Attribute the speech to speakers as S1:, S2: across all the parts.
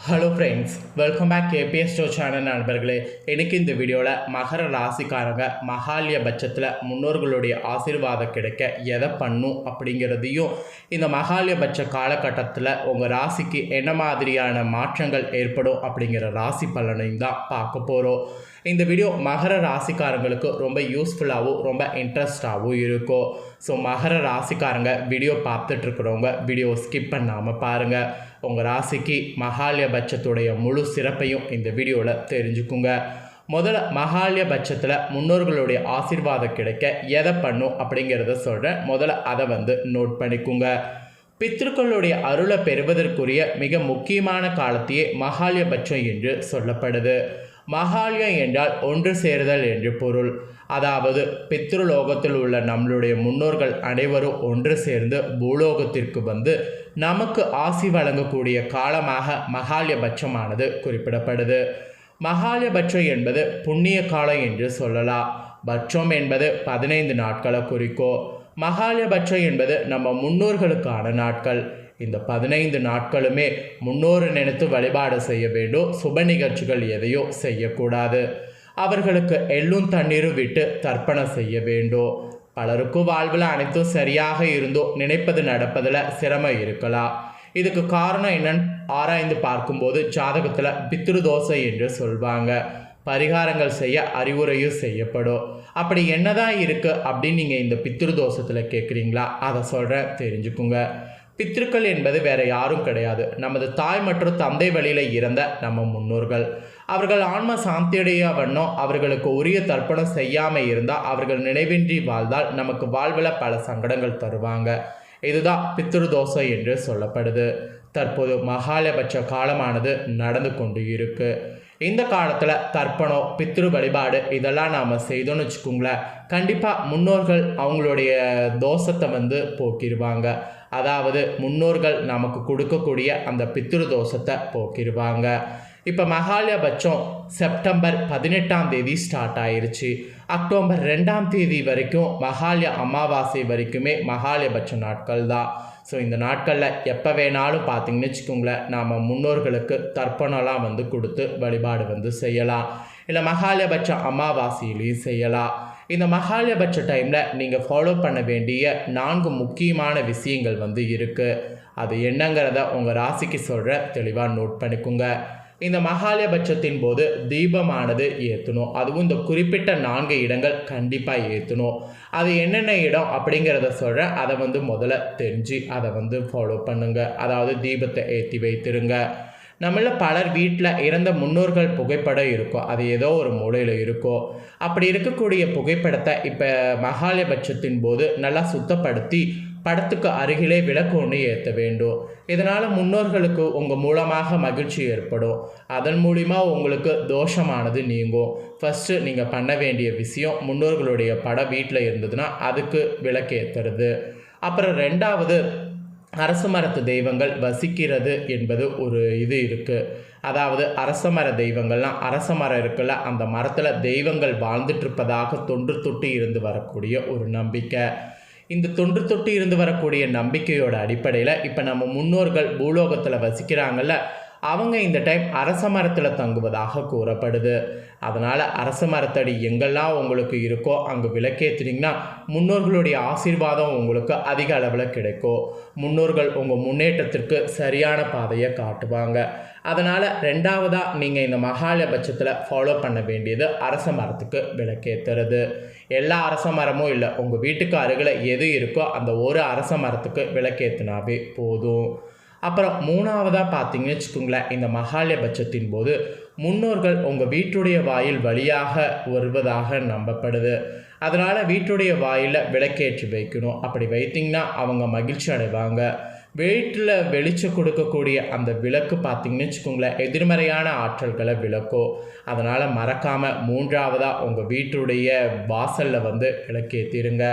S1: Hello friends welcome back ABS show channel நண்பர்களே. எனக்கு இந்த வீடியோவில் மகர ராசிக்காரங்க மகாலிய பட்சத்தில் முன்னோர்களுடைய ஆசீர்வாதம் கிடைக்க எதை பண்ணும் அப்படிங்கிறதையும் இந்த மகாலிய பட்ச காலகட்டத்தில் உங்கள் ராசிக்கு என்ன மாதிரியான மாற்றங்கள் ஏற்படும் அப்படிங்கிற ராசி பலனையும் தான் பார்க்க போகிறோம் இந்த வீடியோ மகர ராசிக்காரங்களுக்கு ரொம்ப யூஸ்ஃபுல்லாகவும் ரொம்ப இன்ட்ரெஸ்டாகவும் இருக்கும். ஸோ மகர ராசிக்காரங்க வீடியோ பார்த்துட்ருக்குறவங்க வீடியோ ஸ்கிப் பண்ணாமல் பாருங்கள் உங்கள் ராசிக்கு மகாலயபட்சத்துடைய முழு சிறப்பையும் இந்த வீடியோவில் தெரிஞ்சுக்குங்க. முதல்ல மகாலய பட்சத்தில் முன்னோர்களுடைய ஆசீர்வாதம் கிடைக்க எதை பண்ணும் அப்படிங்கிறத சொல்கிறேன் முதல்ல அதை வந்து நோட் பண்ணிக்குங்க. பித்ருக்களுடைய அருளை பெறுவதற்குரிய மிக முக்கியமான காலத்தையே மகாலயபட்சம் என்று சொல்லப்படுது. மகாலயம் என்றால் ஒன்று சேருதல் என்று பொருள். அதாவது பித்ருலோகத்தில் உள்ள நம்மளுடைய முன்னோர்கள் அனைவரும் ஒன்று சேர்ந்து பூலோகத்திற்கு வந்து நமக்கு ஆசி வழங்கக்கூடிய காலமாக மகாலயபட்சமானது குறிப்பிடப்படுது. மகாலயபட்சம் என்பது புண்ணிய காலம் என்று சொல்லலாம். பட்சம் என்பது பதினைந்து நாட்களை குறிக்கும். மகாலயபட்சம் என்பது நம்ம முன்னோர்களுக்கான நாட்கள். இந்த பதினைந்து நாட்களுமே முன்னோறு நினைத்து வழிபாடு செய்ய வேண்டும். சுப நிகழ்ச்சிகள் எதையோ செய்யக்கூடாது. அவர்களுக்கு எள்ளும் தண்ணீரும் விட்டு தர்ப்பணம் செய்ய வேண்டும். பலருக்கும் வாழ்வில் அனைத்தும் சரியாக இருந்தோ நினைப்பது நடப்பதில் சிரமம் இருக்கலாம். இதுக்கு காரணம் என்னன்னு ஆராய்ந்து பார்க்கும்போது ஜாதகத்தில் பித்ருதோசை என்று சொல்வாங்க. பரிகாரங்கள் செய்ய அறிவுரையும் செய்யப்படும். அப்படி என்னதான் இருக்குது அப்படின்னு நீங்கள் இந்த பித்ருதோஷத்தில் கேட்குறீங்களா அதை சொல்கிறேன் தெரிஞ்சுக்குங்க. பித்ருக்கள் என்பது வேற யாரும் கிடையாது. நமது தாய் மற்றும் தந்தை வழியில் இறந்த நம்ம முன்னோர்கள். அவர்கள் ஆன்ம சாந்தியடைய வண்ணம் அவர்களுக்கு உரிய தர்ப்பணம் செய்யாமல் இருந்தால் அவர்கள் நினைவின்றி வாழ்ந்தால் நமக்கு வாழ்வில் பல சங்கடங்கள் தருவாங்க. இதுதான் பித்ருதோஷம் என்று சொல்லப்படுது. தற்போது மகாலபட்ச காலமானது நடந்து கொண்டு இருக்கு. இந்த காலத்தில் தர்ப்பணம் பித்ரு வழிபாடு இதெல்லாம் நாம் செய்தோன்னு வச்சுக்கோங்களேன். கண்டிப்பாக முன்னோர்கள் அவங்களுடைய தோஷத்தை வந்து போக்கிடுவாங்க அதாவது முன்னோர்கள் நமக்கு கொடுக்கக்கூடிய அந்த பித்ரு தோஷத்தை போக்கிடுவாங்க இப்போ மகாலயபட்சம் செப்டம்பர் பதினெட்டாம் தேதி ஸ்டார்ட் ஆயிருச்சு. அக்டோபர் ரெண்டாம் தேதி வரைக்கும் மகாலய அமாவாசை வரைக்குமே மகாலயபட்ச நாட்கள் தான். ஸோ இந்த நாட்களில் எப்போ வேணாலும் பார்த்தீங்கன்னு வச்சுக்கோங்களேன் நாம் முன்னோர்களுக்கு தர்ப்பணம்லாம் வந்து கொடுத்து வழிபாடு வந்து செய்யலாம். இல்லை மகாலயபட்ச அமாவாசையிலையும் செய்யலாம். இந்த மகாலயபட்ச டைமில் நீங்கள் ஃபாலோ பண்ண வேண்டிய நான்கு முக்கியமான விஷயங்கள் வந்து இருக்குது அது என்னங்கிறத உங்கள் ராசிக்கு சொல்கிற தெளிவாக நோட் பண்ணிக்கோங்க. இந்த மகாலயபட்சத்தின் போது தீபமானது ஏற்றணும் அதுவும் இந்த குறிப்பிட்ட நான்கு இடங்கள் கண்டிப்பாக ஏற்றணும் அது என்னென்ன இடம் அப்படிங்கிறத சொல்கிறேன் அதை வந்து முதல்ல தெரிஞ்சு அதை வந்து ஃபாலோ பண்ணுங்கள் அதாவது தீபத்தை ஏற்றி வைத்திருங்க. நம்மள பலர் வீட்டில் இறந்த முன்னோர்கள் புகைப்படம் இருக்கும் அது ஏதோ ஒரு மூலையில் இருக்கும் அப்படி இருக்கக்கூடிய புகைப்படத்தை இப்போ மகாலயபட்சத்தின் போது நல்லா சுத்தப்படுத்தி படத்துக்கு அருகிலே விளக்கு ஒன்று ஏற்ற வேண்டும். இதனால் முன்னோர்களுக்கு உங்கள் மூலமாக மகிழ்ச்சி ஏற்படும். அதன் மூலிமா உங்களுக்கு தோஷமானது நீங்கும். ஃபஸ்ட்டு நீங்கள் பண்ண வேண்டிய விஷயம் முன்னோர்களுடைய படம் வீட்டில் இருந்ததுன்னா அதுக்கு விளக்கு ஏற்றுறது அப்புறம் ரெண்டாவது அரச மரத்து தெய்வங்கள் வசிக்கிறது என்பது ஒரு இது இருக்குது அதாவது அரச மர தெய்வங்கள்லாம் அரச மரம் இருக்குல்ல அந்த மரத்தில் தெய்வங்கள் வாழ்ந்துட்டு இருப்பதாக தொன்று தொட்டு இருந்து வரக்கூடிய ஒரு நம்பிக்கை. இந்த தொன்று தொட்டு இருந்து வரக்கூடிய நம்பிக்கையோட அடிப்படையில் இப்போ நம்ம முன்னோர்கள் பூலோகத்தில் வசிக்கிறாங்கல்ல அவங்க இந்த டைம் அரச மரத்தில் தங்குவதாக கூறப்படுது. அதனால் அரச மரத்தடி எங்கெல்லாம் உங்களுக்கு இருக்கோ அங்கே விளக்கேற்றுனீங்கன்னா முன்னோர்களுடைய ஆசீர்வாதம் உங்களுக்கு அதிக அளவில் கிடைக்கும். முன்னோர்கள் உங்கள் முன்னேற்றத்திற்கு சரியான பாதையை காட்டுவாங்க. அதனால் ரெண்டாவதாக நீங்கள் இந்த மகாலபட்சத்தில் ஃபாலோ பண்ண வேண்டியது அரச மரத்துக்கு விளக்கேற்றுறது எல்லா அரச மரமும் இல்லை உங்கள் வீட்டுக்கு அருகில் எது இருக்கோ அந்த ஒரு அரச மரத்துக்கு விளக்கேற்றினாவே போதும். அப்புறம் மூணாவதாக பார்த்தீங்கன்னு வச்சுக்கோங்களேன் இந்த மகாலயபட்சத்தின் போது முன்னோர்கள் உங்கள் வீட்டுடைய வாயில் வழியாக வருவதாக நம்பப்படுது. அதனால் வீட்டுடைய வாயில் விளக்கேற்றி வைக்கணும். அப்படி வைத்திங்கன்னா அவங்க மகிழ்ச்சி அடைவாங்க. வீட்டில் வெளிச்சம் கொடுக்கக்கூடிய அந்த விளக்கு பார்த்தீங்கன்னு வச்சுக்கோங்களேன் எதிர்மறையான ஆற்றல்களை விளக்கும். அதனால் மறக்காமல் மூன்றாவதாக உங்கள் வீட்டுடைய வாசலில் வந்து விளக்கேற்றிருங்க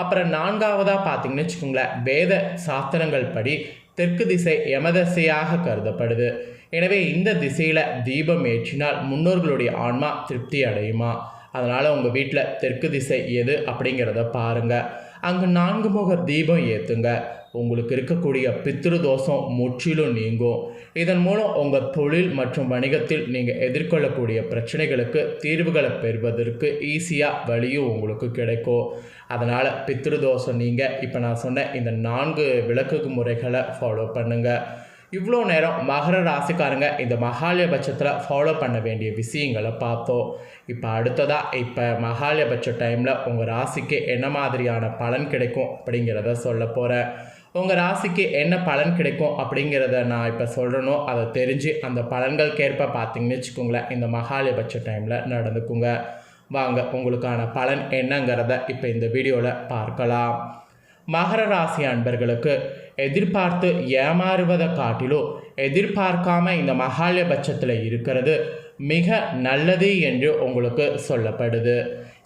S1: அப்புறம் நான்காவதாக பார்த்தீங்கன்னு வச்சுக்கோங்களேன் வேத சாஸ்திரங்கள் படி தெற்கு திசை யமதசையாக கருதப்படுது. எனவே இந்த திசையில் தீபம் ஏற்றினால் முன்னோர்களுடைய ஆன்மா திருப்தி அடையுமா? அதனால் உங்கள் வீட்டில் தெற்கு திசை எது அப்படிங்கிறத பாருங்கள் அங்கு நான்கு முக தீபம் ஏற்றுங்க உங்களுக்கு இருக்கக்கூடிய பித்திரு தோஷம் முற்றிலும் நீங்கும். இதன் மூலம் உங்கள் தொழில் மற்றும் வணிகத்தில் நீங்கள் எதிர்கொள்ளக்கூடிய பிரச்சனைகளுக்கு தீர்வுகளை பெறுவதற்கு ஈஸியாக வழியும் உங்களுக்கு கிடைக்கும். அதனால் பித்திரு தோஷம் நீங்கள் இப்போ நான் சொன்ன இந்த நான்கு விளக்கு முறைகளை ஃபாலோ பண்ணுங்கள் இவ்வளோ நேரம் மகர ராசிக்காரங்க இந்த மகாலயபட்சத்தில் ஃபாலோ பண்ண வேண்டிய விஷயங்களை பார்த்தோம். இப்போ அடுத்ததாக இப்போ மகாலயபட்ச டைமில் உங்கள் ராசிக்கு என்ன மாதிரியான பலன் கிடைக்கும் அப்படிங்கிறத சொல்ல போகிறேன் உங்கள் ராசிக்கு என்ன பலன் கிடைக்கும் அப்படிங்கிறத நான் இப்போ சொல்கிறனோ அதை தெரிஞ்சு அந்த பலன்களுக்கேற்ப பார்த்தீங்கன்னு வச்சுக்கோங்களேன் இந்த மகாலிபட்ச டைமில் நடந்துக்குங்க. வாங்க உங்களுக்கான பலன் என்னங்கிறத இப்போ இந்த வீடியோவில் பார்க்கலாம். மகர ராசி அன்பர்களுக்கு எதிர்பார்த்து ஏமாறுவதை காட்டிலும் எதிர்பார்க்காம இந்த மகாலயபட்சத்தில் இருக்கிறது மிக நல்லது என்று உங்களுக்கு சொல்லப்படுது.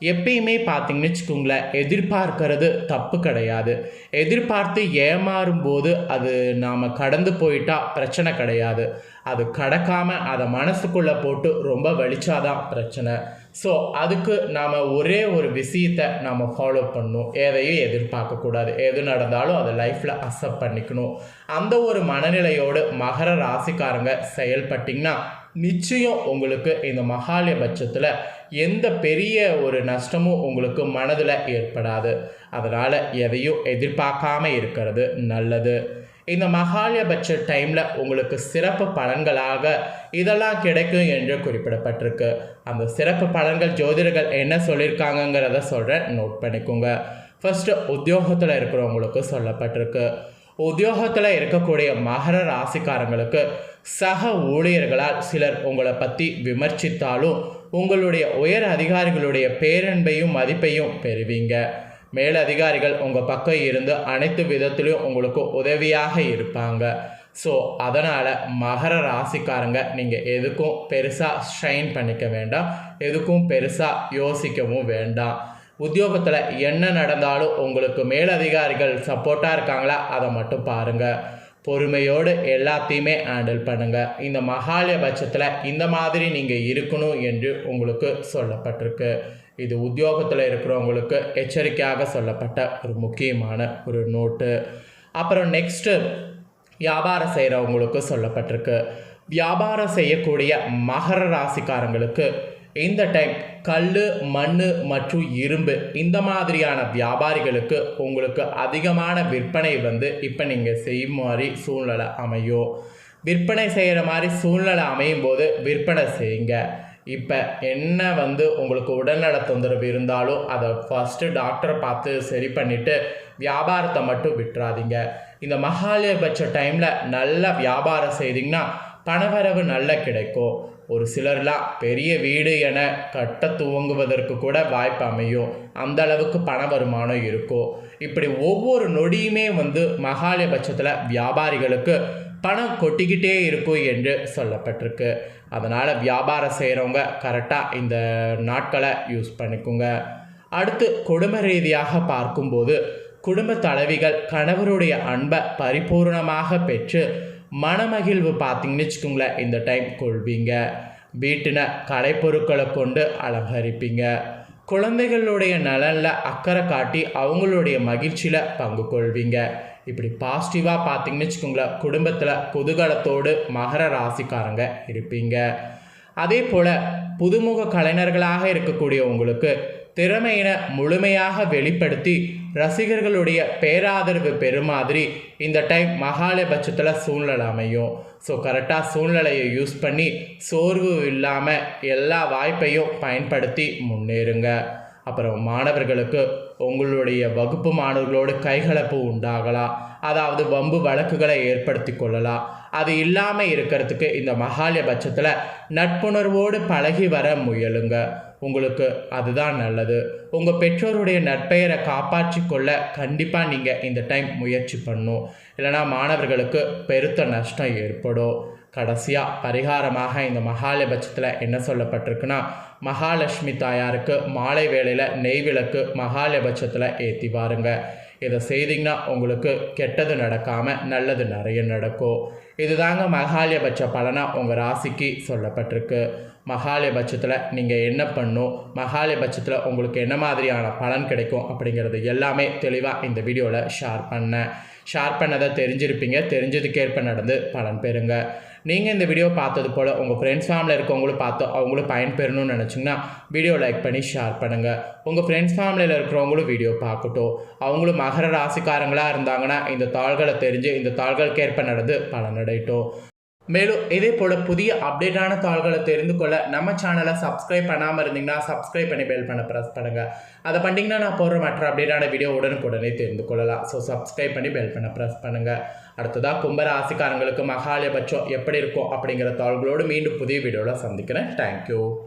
S1: எப்பயுமே பார்த்தீங்கன்னு வச்சுக்கோங்களேன் எதிர்பார்க்கறது தப்பு கிடையாது. எதிர்பார்த்து ஏமாறும் போது அது நாம் கடந்து போயிட்டா பிரச்சனை கிடையாது. அது கடக்காமல் அதை மனசுக்குள்ளே போட்டு ரொம்ப வலிச்சாதான் பிரச்சனை. ஸோ அதுக்கு நாம் ஒரே ஒரு விஷயத்தை நாம் ஃபாலோ பண்ணணும். எதையும் எதிர்பார்க்கக்கூடாது எது நடந்தாலும் அதை லைஃப்பில் அக்செப்ட் பண்ணிக்கணும். அந்த ஒரு மனநிலையோடு மகர ராசிக்காரங்க செயல்பட்டிங்கன்னா நிச்சயம் உங்களுக்கு இந்த மகாலய பட்சத்தில் எந்த பெரிய ஒரு நஷ்டமும் உங்களுக்கு மனதில் ஏற்படாது. அதனால் எதையும் எதிர்பார்க்காம இருக்கிறது நல்லது. இந்த மகாலயபட்ச டைமில் உங்களுக்கு சிறப்பு பலன்களாக இதெல்லாம் கிடைக்கும் என்று குறிப்பிடப்பட்டிருக்கு. அந்த சிறப்பு பலன்கள் ஜோதிடர்கள் என்ன சொல்லியிருக்காங்கங்கிறத சொல்கிறேன் நோட் பண்ணிக்கோங்க. ஃபஸ்ட்டு உத்தியோகத்தில் இருக்கிறவங்களுக்கு சொல்லப்பட்டிருக்கு. உத்தியோகத்தில் இருக்கக்கூடிய மகர ராசிக்காரங்களுக்கு சக ஊழியர்களால் சிலர் உங்களை பற்றி விமர்சித்தாலும் உங்களுடைய உயர் அதிகாரிகளுடைய பேரன்பையும் மதிப்பையும் பெறுவீங்க. மேலதிகாரிகள் உங்கள் பக்கம் இருந்து அனைத்து விதத்திலையும் உங்களுக்கு உதவியாக இருப்பாங்க. ஸோ அதனால் மகர ராசிக்காரங்க நீங்கள் எதுக்கும் பெருசாக ஷைன் பண்ணிக்க வேண்டாம். எதுக்கும் பெருசாக யோசிக்கவும் வேண்டாம். உத்தியோகத்தில் என்ன நடந்தாலும் உங்களுக்கு மேலதிகாரிகள் சப்போர்ட்டாக இருக்காங்களா அதை மட்டும் பாருங்கள் பொறுமையோடு எல்லாத்தையுமே ஹேண்டில் பண்ணுங்கள் இந்த மகாலய பட்சத்தில் இந்த மாதிரி நீங்கள் இருக்கணும் என்று உங்களுக்கு சொல்லப்பட்டிருக்கு. இது உத்தியோகத்தில் இருக்கிறவங்களுக்கு எச்சரிக்கையாக சொல்லப்பட்ட ஒரு முக்கியமான ஒரு நோட்டு. அப்புறம் நெக்ஸ்ட்டு வியாபாரம் செய்கிறவங்களுக்கு சொல்லப்பட்டிருக்கு. வியாபாரம் செய்யக்கூடிய மகர ராசிக்காரங்களுக்கு இந்த டைம் கல் மண் மற்றும் இரும்பு இந்த மாதிரியான வியாபாரிகளுக்கு உங்களுக்கு அதிகமான விற்பனை வந்து இப்போ நீங்கள் செய்யும் மாதிரி சூழ்நிலை அமையும். விற்பனை செய்கிற மாதிரி சூழ்நிலை அமையும் போது விற்பனை செய்யுங்க. இப்போ என்ன வந்து உங்களுக்கு உடல்நல தொந்தரவு இருந்தாலும் அதை ஃபஸ்ட்டு டாக்டரை பார்த்து சரி பண்ணிவிட்டு வியாபாரத்தை மட்டும் விட்டுறாதீங்க. இந்த மகாலயபட்ச டைமில் நல்ல வியாபாரம் செய்தீங்கன்னா பணவரவு நல்ல கிடைக்கும். ஒரு சிலர்லாம் பெரிய வீடு என கட்ட துவங்குவதற்கு கூட வாய்ப்பு அமையும். அந்த அளவுக்கு பண வருமானம் இருக்கும். இப்படி ஒவ்வொரு நொடியுமே வந்து மகாலயபட்சத்தில் வியாபாரிகளுக்கு பணம் கொட்டிக்கிட்டே இருக்கும் என்று சொல்லப்பட்டிருக்கு. அதனால் வியாபாரம் செய்கிறவங்க கரெக்டாக இந்த நாட்களை யூஸ் பண்ணிக்கோங்க. அடுத்து குடும்ப ரீதியாக பார்க்கும்போது குடும்ப தலைவிகள் கணவருடைய அன்பை பரிபூர்ணமாக பெற்று மனமகிழ்வு பார்த்தீங்கன்னு வச்சுக்கோங்களேன் இந்த டைம் கொள்வீங்க. வீட்டின கலைப்பொருட்களை கொண்டு அலங்கரிப்பீங்க. குழந்தைகளுடைய நலனில் அக்கறை காட்டி அவங்களுடைய மகிழ்ச்சியில் பங்கு கொள்வீங்க. இப்படி பாசிட்டிவாக பார்த்தீங்கன்னு வச்சுக்கோங்களேன் குடும்பத்தில் குதூகலத்தோடு மகர ராசிக்காரங்க இருப்பீங்க. அதே போல் புதுமுக கலைஞர்களாக இருக்கக்கூடிய உங்களுக்கு திறமையினை முழுமையாக வெளிப்படுத்தி ரசிகர்களுடைய பேராதரவு பெறுமாதிரி இந்த டைம் மகாலபட்சத்தில் சூழ்நிலை அமையும். ஸோ கரெக்டாக சூழ்நிலையை யூஸ் பண்ணி சோர்வு இல்லாமல் எல்லா வாய்ப்பையும் பயன்படுத்தி முன்னேறுங்க. அப்புறம் மாணவர்களுக்கு உங்களுடைய வகுப்பு மாணவர்களோடு கைகலப்பு உண்டாகலாம் அதாவது வம்பு வழக்குகளை ஏற்படுத்தி கொள்ளலாம் அது இல்லாமல் இருக்கிறதுக்கு இந்த மகாலய பட்சத்தில் நட்புணர்வோடு பழகி வர முயலுங்க. உங்களுக்கு அதுதான் நல்லது. உங்கள் பெற்றோருடைய நற்பெயரை காப்பாற்றி கொள்ள கண்டிப்பாக நீங்கள் இந்த டைம் முயற்சி பண்ணும். இல்லைனா மாணவர்களுக்கு பெருத்த நஷ்டம் ஏற்படும். கடைசியாக பரிகாரமாக இந்த மகாலபட்சத்தில் என்ன சொல்லப்பட்டிருக்குன்னா மகாலட்சுமி தாயாருக்கு மாலை வேளையில் நெய் விளக்கு மகாலபட்சத்தில் ஏற்றி பாருங்க இதை செய்தீங்கன்னா உங்களுக்கு கெட்டது நடக்காமல் நல்லது நிறைய நடக்கும். இதுதாங்க மகாலயபட்ச பலனாக உங்கள் ராசிக்கு சொல்லப்பட்டிருக்கு. மகாலயபட்சத்தில் நீங்கள் என்ன பண்ணும் மகாலயபட்சத்தில் உங்களுக்கு என்ன மாதிரியான பலன் கிடைக்கும் அப்படிங்கிறது எல்லாமே தெளிவாக இந்த வீடியோவில் ஷேர் பண்ணேன். ஷேர் பண்ணதை தெரிஞ்சிருப்பீங்க. தெரிஞ்சதுக்கேற்ப நடந்து பலன் பெறுங்க. நீங்கள் இந்த வீடியோ பார்த்தது போல் உங்கள் ஃப்ரெண்ட்ஸ் ஃபேமிலியில் இருக்கவங்களும் பார்த்து அவங்களும் பயன்பெறணும்னு நினச்சிங்கன்னா வீடியோ லைக் பண்ணி ஷேர் பண்ணுங்கள் உங்கள் ஃப்ரெண்ட்ஸ் ஃபேமிலியில் இருக்கிறவங்களும் வீடியோ பார்க்கட்டும். அவங்களும் மகர ராசிக்காரங்களாக இருந்தாங்கன்னா இந்த தாள்களை தெரிஞ்சு இந்த தாள்களுக்கு ஏற்ப நடந்து பலனடையட்டும் மேலும் இதே போல் புதிய அப்டேட்டான தாள்களை தெரிந்து கொள்ள நம்ம சேனலை சப்ஸ்கிரைப் பண்ணாமல் இருந்தீங்கன்னா சப்ஸ்கிரைப் பண்ணி பெல் பண்ண ப்ரெஸ் பண்ணுங்கள் அதை பண்ணிங்கன்னா நான் போடுற மற்ற அப்டேட்டான வீடியோ உடனுக்குடனே தெரிந்து கொள்ளலாம். ஸோ சப்ஸ்கிரைப் பண்ணி பெல் பண்ண ப்ரெஸ் பண்ணுங்கள் அடுத்ததாக கும்பராசிக்காரங்களுக்கு மகாலயபட்சம் எப்படி இருக்கும் அப்படிங்கிற தாள்களோடு மீண்டும் புதிய வீடியோவில் சந்திக்கிறேன். தேங்க்யூ